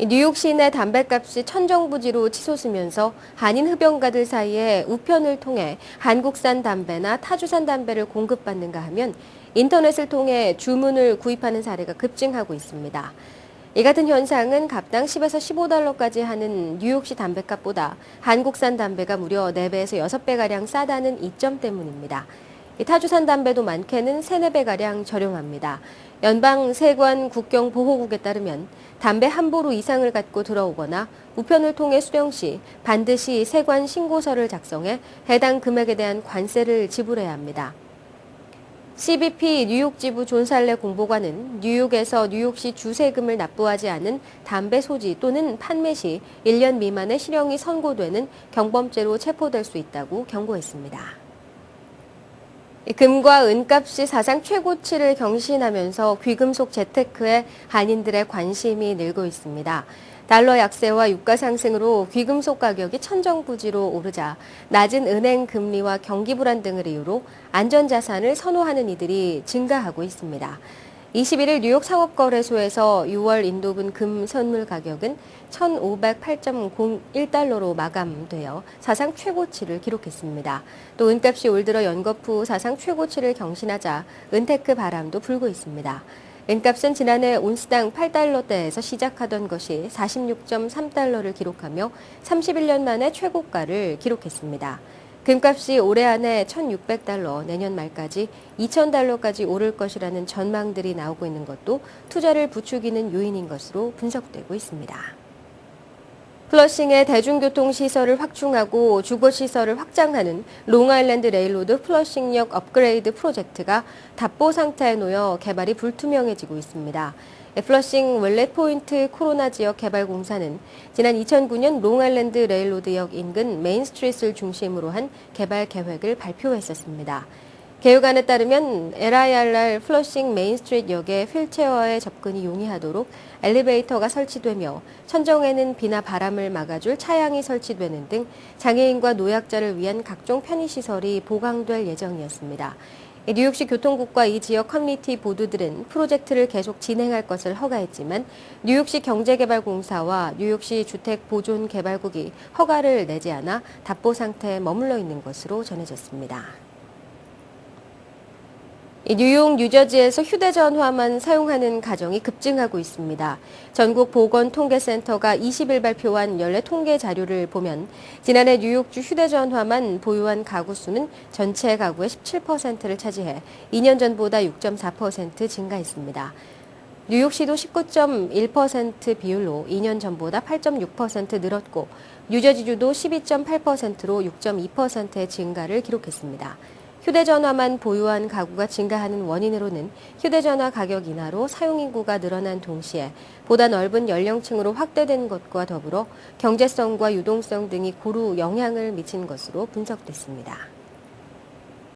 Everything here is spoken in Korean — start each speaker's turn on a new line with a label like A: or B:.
A: 이 뉴욕 시내 담배값이 천정부지로 치솟으면서 한인 흡연가들 사이에 우편을 통해 한국산 담배나 타주산 담배를 공급받는가 하면 인터넷을 통해 주문을 구입하는 사례가 급증하고 있습니다. 이 같은 현상은 갑당 10에서 15달러까지 하는 뉴욕시 담배값보다 한국산 담배가 무려 4배에서 6배가량 싸다는 이점 때문입니다. 이 타주산 담배도 많게는 3, 4배가량 저렴합니다. 연방 세관 국경 보호국에 따르면 담배 한 보루 이상을 갖고 들어오거나 우편을 통해 수령 시 반드시 세관 신고서를 작성해 해당 금액에 대한 관세를 지불해야 합니다. CBP 뉴욕 지부 존 살레 공보관은 뉴욕에서 뉴욕시 주세금을 납부하지 않은 담배 소지 또는 판매 시 1년 미만의 실형이 선고되는 경범죄로 체포될 수 있다고 경고했습니다. 금과 은값이 사상 최고치를 경신하면서 귀금속 재테크에 한인들의 관심이 늘고 있습니다. 달러 약세와 유가 상승으로 귀금속 가격이 천정부지로 오르자 낮은 은행 금리와 경기 불안 등을 이유로 안전자산을 선호하는 이들이 증가하고 있습니다. 21일 뉴욕 상업거래소에서 6월 인도분 금 선물 가격은 1,508.01달러로 마감되어 사상 최고치를 기록했습니다. 또 은값이 올 들어 연거푸 사상 최고치를 경신하자 은테크 바람도 불고 있습니다. 은값은 지난해 온스당 8달러대에서 시작하던 것이 46.3달러를 기록하며 31년 만에 최고가를 기록했습니다. 금값이 올해 안에 1,600달러, 내년 말까지 2,000달러까지 오를 것이라는 전망들이 나오고 있는 것도 투자를 부추기는 요인인 것으로 분석되고 있습니다. 플러싱의 대중교통 시설을 확충하고 주거 시설을 확장하는 롱아일랜드 레일로드 플러싱역 업그레이드 프로젝트가 답보 상태에 놓여 개발이 불투명해지고 있습니다. 플러싱 웰렛 포인트 코로나 지역 개발 공사는 지난 2009년 롱아일랜드 레일로드역 인근 메인스트리트를 중심으로 한 개발 계획을 발표했었습니다. 개요관에 따르면 LIRR 플러싱 메인스트리트 역에 휠체어의 접근이 용이하도록 엘리베이터가 설치되며 천정에는 비나 바람을 막아줄 차양이 설치되는 등 장애인과 노약자를 위한 각종 편의시설이 보강될 예정이었습니다. 뉴욕시 교통국과 이 지역 커뮤니티 보드들은 프로젝트를 계속 진행할 것을 허가했지만 뉴욕시 경제개발공사와 뉴욕시 주택보존개발국이 허가를 내지 않아 답보 상태에 머물러 있는 것으로 전해졌습니다. 뉴욕, 뉴저지에서 휴대전화만 사용하는 가정이 급증하고 있습니다. 전국 보건통계센터가 20일 발표한 연례 통계 자료를 보면 지난해 뉴욕주 휴대전화만 보유한 가구 수는 전체 가구의 17%를 차지해 2년 전보다 6.4% 증가했습니다. 뉴욕시도 19.1% 비율로 2년 전보다 8.6% 늘었고 뉴저지주도 12.8%로 6.2%의 증가를 기록했습니다. 휴대전화만 보유한 가구가 증가하는 원인으로는 휴대전화 가격 인하로 사용인구가 늘어난 동시에 보다 넓은 연령층으로 확대된 것과 더불어 경제성과 유동성 등이 고루 영향을 미친 것으로 분석됐습니다.